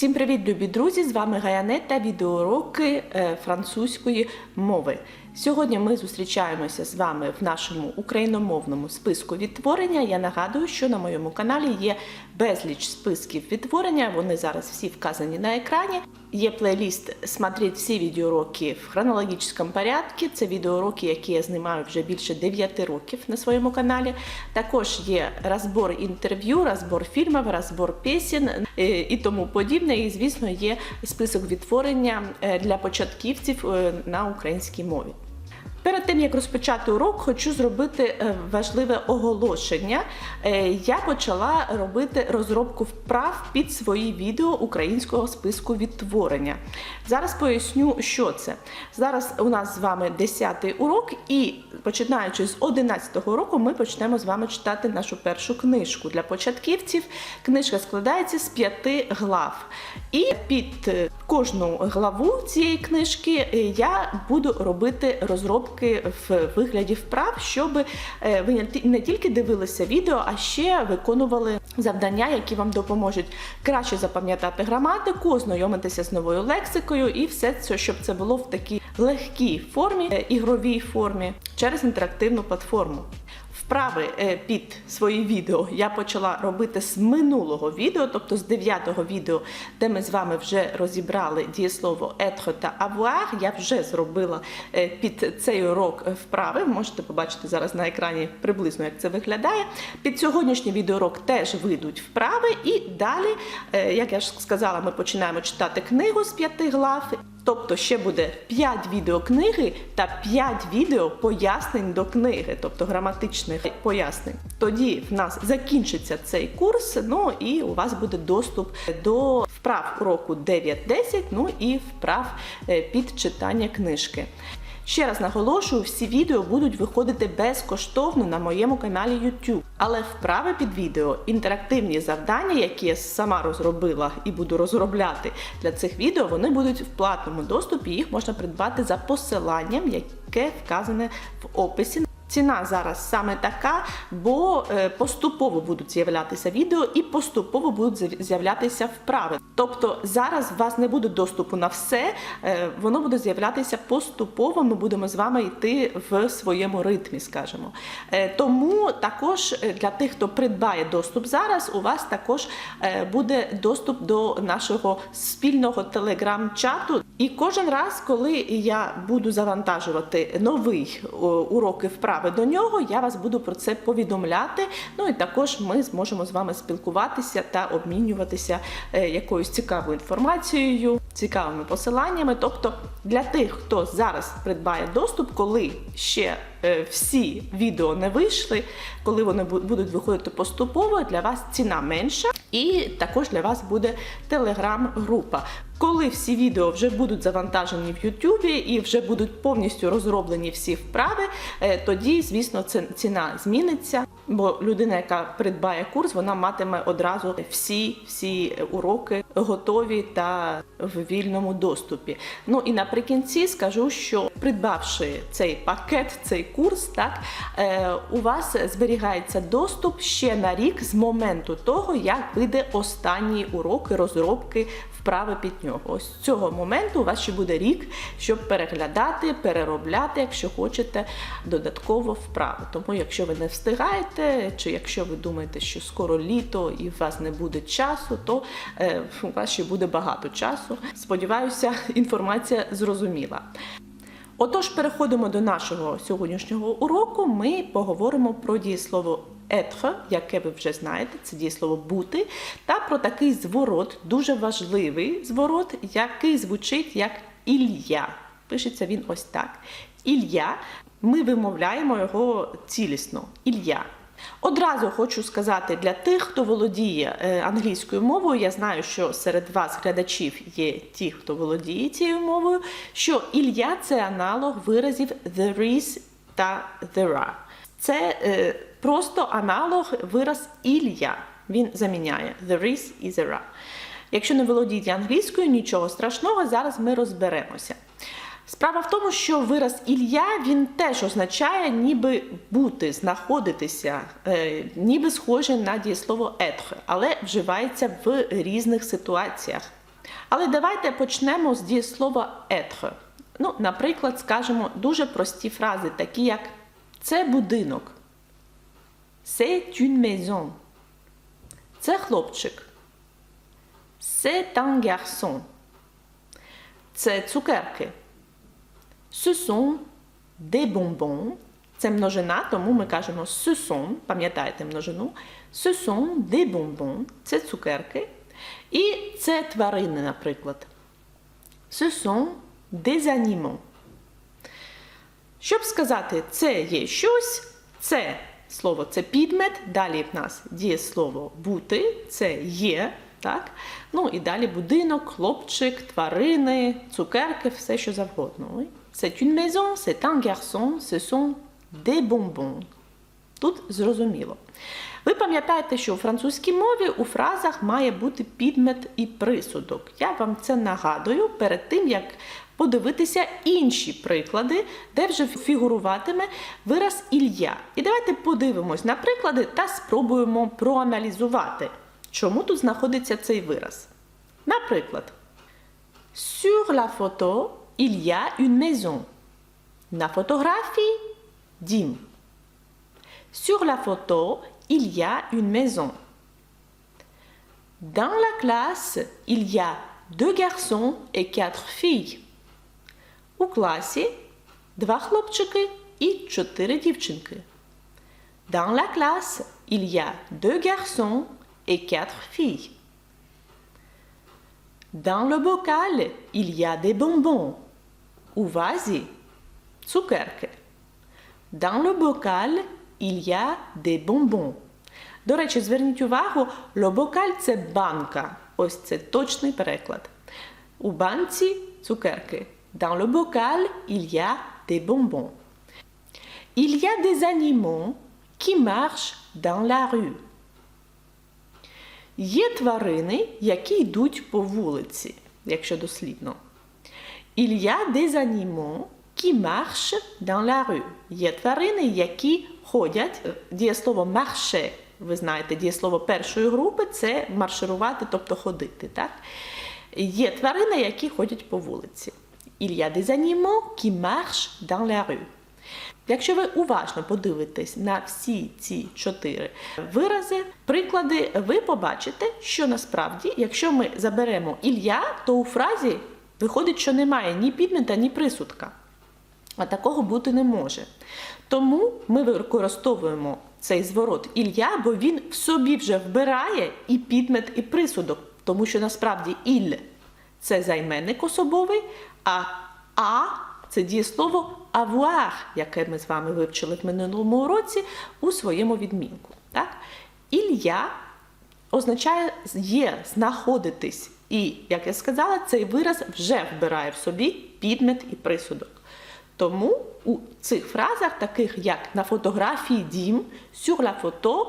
Всім привіт, любі друзі! З вами Гаянет та відеоуроки е, французької мови. Сьогодні ми зустрічаємося з вами в нашому україномовному списку відтворення. Я нагадую, що на моєму каналі є безліч списків відтворення. Вони зараз всі вказані на екрані. Є плейліст «Смотреть всі відеоуроки в хронологічному порядку. Це відеоуроки, які я знімаю вже більше 9 років на своєму каналі. Також є розбор інтерв'ю, розбор фільмів, розбор пісень е, і тому подібне. І, звісно, є список відтворення е, для початківців е, на українській мові. Перед тим як розпочати урок, хочу зробити е, важливе оголошення. Е, Я почала робити розробку вправ під свої відео українського списку відтворення. Зараз поясню, що це. Зараз у нас з вами 10 урок, і починаючи з 11 року, ми почнемо з вами читати нашу першу книжку для початківців. Книжка складається з п'яти глав. І під е, кожну главу цієї книжки е, я буду робити розробки в вигляді вправ, щоб е, ви не тільки дивилися відео, а ще виконували завдання, які вам допоможуть краще запам'ятати граматику, ознайомитися з новою лексикою і все це, щоб це було в такій легкій формі, е, ігровій формі через інтерактивну платформу. Вправи е, під свої відео я почала робити з минулого відео, тобто з дев'ятого відео, де ми з вами вже розібрали дієслово être та avoir. Я вже зробила е, під цей урок вправи. Можете побачити зараз на екрані приблизно, як це виглядає. Під сьогоднішній відеоурок теж вийдуть вправи, і далі, е, як я ж сказала, ми починаємо читати книгу з п'яти глав. Тобто ще буде 5 відео книги та 5 відео пояснень до книги, тобто граматичних пояснень. Тоді в нас закінчиться цей курс, ну і у вас буде доступ до вправ уроку 9-10, ну і вправ е, під читання книжки. Ще раз наголошую, всі відео будуть виходити безкоштовно на моєму каналі YouTube. Але вправи під відео, інтерактивні завдання, які я сама розробила і буду розробляти для цих відео, вони будуть в платному доступі. Їх можна придбати за посиланням, яке вказане в описі. Ціна зараз саме така, бо е, поступово будуть з'являтися відео і поступово будуть з'являтися вправи. Тобто зараз у вас не буде доступу на все, е, воно буде з'являтися поступово. Ми будемо з вами йти в своєму ритмі, скажімо. Е, Тому також для тих, хто придбає доступ зараз, у вас також буде доступ до нашого спільного телеграм-чату. І кожен раз, коли я буду завантажувати новий уроки вправи до нього, я вас буду про це повідомляти. Ну і також ми зможемо з вами спілкуватися та обмінюватися е, якоюсь цікавою інформацією, цікавими посиланнями. Тобто для тих, хто зараз придбає доступ, коли ще всі відео не вийшли, коли вони будуть виходити поступово, для вас ціна менша, і також для вас буде телеграм-група. Коли всі відео вже будуть завантажені в Ютубі і вже будуть повністю розроблені всі вправи, е, тоді, звісно, ціна зміниться. Бо людина, яка придбає курс, вона матиме одразу всі всі уроки готові та в вільному доступі. Ну і наприкінці скажу, що придбавши цей пакет, цей курс, так е, у вас зберігається доступ ще на рік з моменту того, як вийде останній урок розробки вправи під нього. Ось з цього моменту у вас ще буде рік, щоб переглядати, переробляти, якщо хочете додатково вправи. Тому, якщо ви не встигаєте, чи якщо ви думаєте, що скоро літо і у вас не буде часу, то е, у вас ще буде багато часу. Сподіваюся, інформація зрозуміла. Отож, переходимо до нашого сьогоднішнього уроку. Ми поговоримо про дієслово être, яке ви вже знаєте, це дієслово бути, та про такий зворот, дуже важливий зворот, який звучить як ілля. Пишеться він ось так. Ілля. Ми вимовляємо його цілісно. Ілля. Одразу хочу сказати для тих, хто володіє е, англійською мовою, я знаю, що серед вас глядачів є ті, хто володіє цією мовою, що ілля це аналог виразів there is та there are. Це е, просто аналог вираз ілля. Він заміняє there is і there are. Якщо не володієте англійською, нічого страшного, зараз ми розберемося. Справа в тому, що вираз Ілля він теж означає ніби бути, знаходитися, е, ніби схоже на дієслово être, але вживається в різних ситуаціях. Але давайте почнемо з дієслова être. Ну, наприклад, скажемо дуже прості фрази, такі як це будинок. C'est une maison. Це хлопчик. C'est un garçon. Це цукерки. Ce sont des bonbons. Це множина, тому ми кажемо ce пам'ятаєте множину. Ce sont des bonbons. Це цукерки. І це тварини, наприклад. Ce sont des animaux. Щоб сказати це є щось, це слово це підмет, далі в нас дієслово бути, це є. Так? Ну і далі будинок, хлопчик, тварини, цукерки, все що завгодно. C'est une maison, c'est un garçon, ce sont des bonbons. Тут зрозуміло. Ви пам'ятаєте, що у французькій мові у фразах має бути підмет і присудок. Я вам це нагадую перед тим, як подивитися інші приклади, де вже фігуруватиме вираз Ілля. І давайте подивимось на приклади та спробуємо проаналізувати, чому тут знаходиться цей вираз. Наприклад, sur la photo, il y a une maison. На фотографії дім. Sur la photo, il y a une maison. Dans la classe, il y a deux garçons et quatre filles. У класі два хлопчики і чотири дівчинки. Dans la classe, il y a deux garçons et quatre filles. Dans le bocal, il y a des bonbons. У вазі цукерки. Dans le bocal, il y a des bonbons. До речі, зверніть увагу, le bocal – це банка. Ось це точний переклад. У банці цукерки. Dans le bocal, il y a des bonbons. Il y a des animaux qui marchent dans la rue. Є тварини, які йдуть по вулиці, якщо дослідно. Il y a des animaux qui marchent dans la rue. Є тварини, які ходять. Дієслово marcher, ви знаєте, дієслово першої групи це марширувати, тобто ходити. Так? Є тварини, які ходять по вулиці. Il y a des animaux qui marchent dans la rue. Якщо ви уважно подивитесь на всі ці чотири вирази, приклади, ви побачите, що насправді, якщо ми заберемо Ілля, то у фразі виходить, що немає ні підмета, ні присудка. А такого бути не може. Тому ми використовуємо цей зворот Ілля, бо він в собі вже вбирає і підмет, і присудок, тому що насправді іль це займенник особовий, а а це дієслово avoir, яке ми з вами вивчили в минулому уроці у своєму відмінку. Так? Ілля означає є, знаходитись. І, як я сказала, цей вираз вже вбирає в собі підмет і присудок. Тому у цих фразах, таких як на фотографії дім, sur la photo,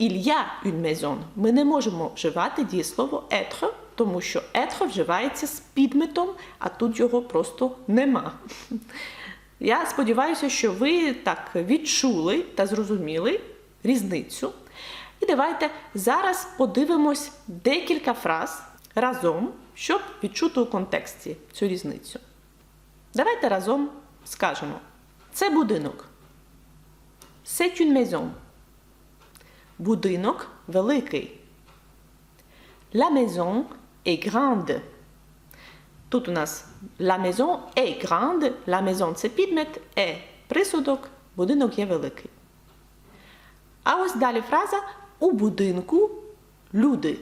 il une maison, ми не можемо вживати дієслово être, тому що être вживається з підметом, а тут його просто нема. Я сподіваюся, що ви так відчули та зрозуміли різницю. І давайте зараз подивимось декілька фраз разом, щоб відчути у контексті цю різницю. Давайте разом скажемо: це будинок. C'est une maison. Будинок великий. La maison est grande. Тут у нас la maison est grande. La maison це підмет, est присудок, будинок є великий. А ось далі фраза у будинку люди.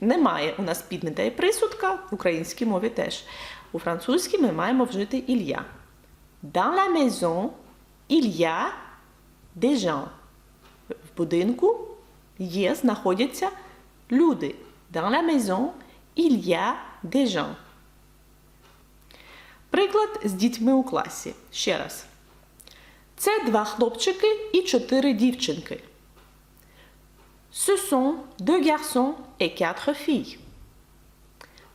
Немає у нас підмета і присудка, в українській мові теж. У французькій ми маємо вжити ілья. Dans la maison, il y a des gens. В будинку є, знаходяться люди. Dans la maison, il y a des gens. Приклад з дітьми у класі. Ще раз. Це два хлопчики і чотири дівчинки. Ce sont deux garçons et quatre filles.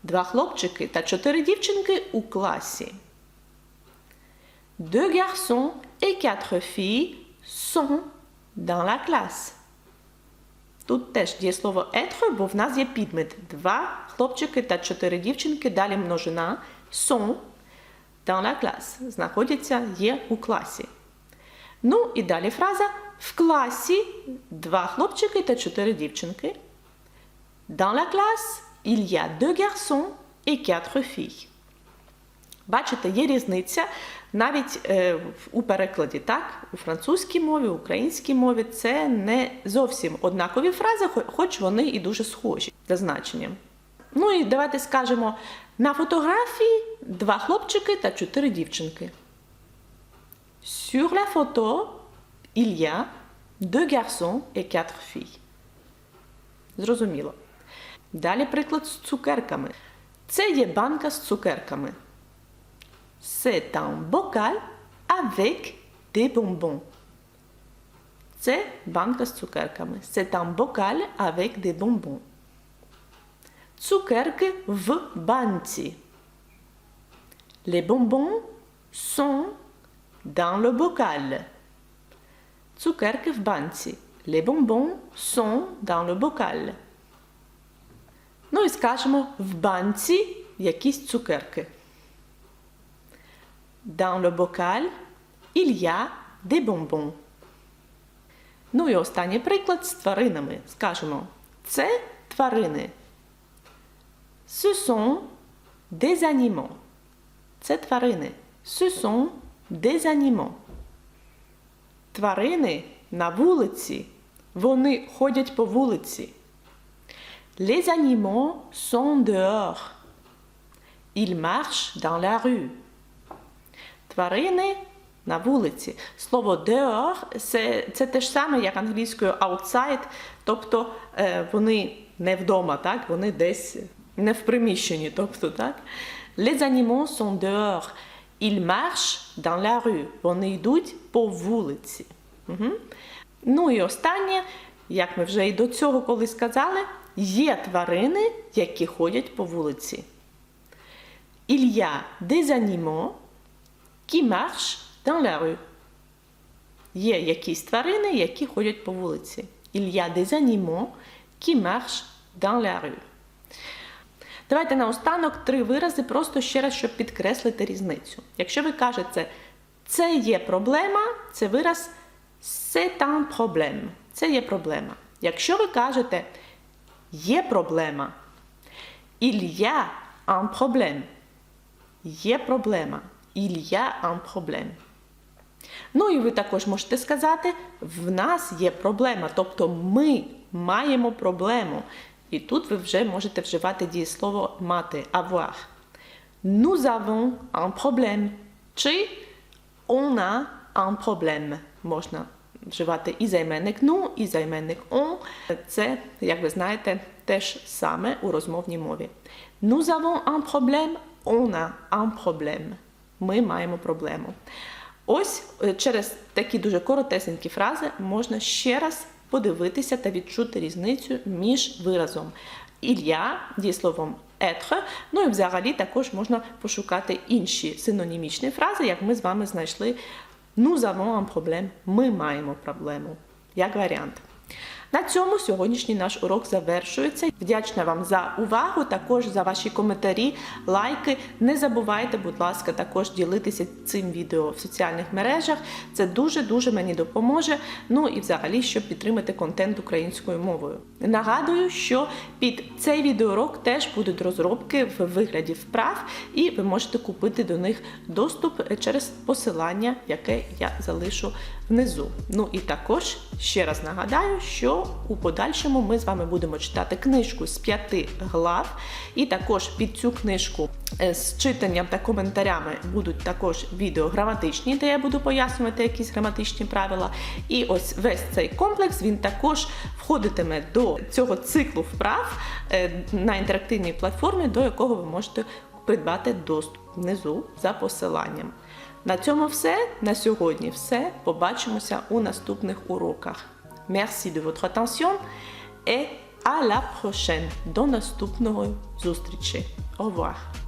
Два хлопчики та чотири дівчинки у класі. Deux garçons et quatre filles sont dans la classe. Тут теж дієслово être, бо в нас є підмет. Два хлопчики та чотири дівчинки, далі множина sont dans la classe. Знаходяться є у класі. Ну і далі фраза в класі два хлопчики та чотири дівчинки. Dans la classe, il y a deux garçons et quatre filles. Бачите, є різниця навіть е, у перекладі, так? У французькій мові, українській мові це не зовсім однакові фрази, хоч вони і дуже схожі за значенням. Ну і давайте скажемо: на фотографії два хлопчики та чотири дівчинки. Sur la photo, il y a deux garçons et quatre filles. Зрозуміло. Далі приклад з цукерками. Це є банка з цукерками. C'est un bocal avec des bonbons. Це банка з цукерками. C'est un bocal avec des bonbons. Цукерки в банці. Les bonbons sont dans le bocal. Цукерки в банці. Les bonbons sont dans le bocal. Ну і скажемо в банці якісь цукерки. Dans le bocal, il y a des bonbons. Ну і останній приклад з тваринами. Скажемо, це тварини. Ce sont des animaux. Це тварини. Ce sont des animaux. Тварини на вулиці. Вони ходять по вулиці. Les animaux sont dehors. Ils marchent dans la rue. Тварини на вулиці. Слово dehors це, це те ж саме, як англійською outside, тобто е, вони не вдома, так? вони десь не в приміщенні. Тобто, так? Les animaux sont dehors. Ils marchent dans la rue. Вони йдуть по вулиці. Угу. Ну і останнє, як ми вже і до цього коли сказали, є тварини, які ходять по вулиці. Il y a des animaux qui marchent dans la rue. Є якісь тварини, які ходять по вулиці. Il y a des animaux qui marchent dans la rue. Давайте наостанок три вирази, просто ще раз, щоб підкреслити різницю. Якщо ви кажете, це є проблема, це вираз c'est un problème. Це є проблема. Якщо ви кажете є проблема, a un problème. Є проблема. A un problème. Ну і ви також можете сказати, в нас є проблема, тобто ми маємо проблему. І тут ви вже можете вживати дієслово мати avoir. Nous avons un problème. Чи on a un problème. Можна вживати і займенник ну, і займенник on. Це, як ви знаєте, теж саме у розмовній мові. Nous avons un problème, on a un problème. Ми маємо проблему. Ось е, через такі дуже коротесенькі фрази можна ще раз подивитися та відчути різницю між виразом ілля, дієсловом être, ну і взагалі також можна пошукати інші синонімічні фрази, як ми з вами знайшли avons un problème, ми маємо проблему, як варіант. На цьому сьогоднішній наш урок завершується. Вдячна вам за увагу, також за ваші коментарі, лайки. Не забувайте, будь ласка, також ділитися цим відео в соціальних мережах. Це дуже-дуже мені допоможе. Ну і взагалі, щоб підтримати контент українською мовою. Нагадую, що під цей відеоурок теж будуть розробки в вигляді вправ, і ви можете купити до них доступ через посилання, яке я залишу внизу. Ну і також ще раз нагадаю, що у подальшому ми з вами будемо читати книжку з п'яти глав, і також під цю книжку е, з читанням та коментарями будуть також відео граматичні, де я буду пояснювати якісь граматичні правила. І ось весь цей комплекс він також входитиме до цього циклу вправ е, на інтерактивній платформі, до якого ви можете придбати доступ внизу за посиланням. На цьому все. На сьогодні все. Побачимося у наступних уроках. Merci de votre attention et à la prochaine. До наступної зустрічі. Au revoir.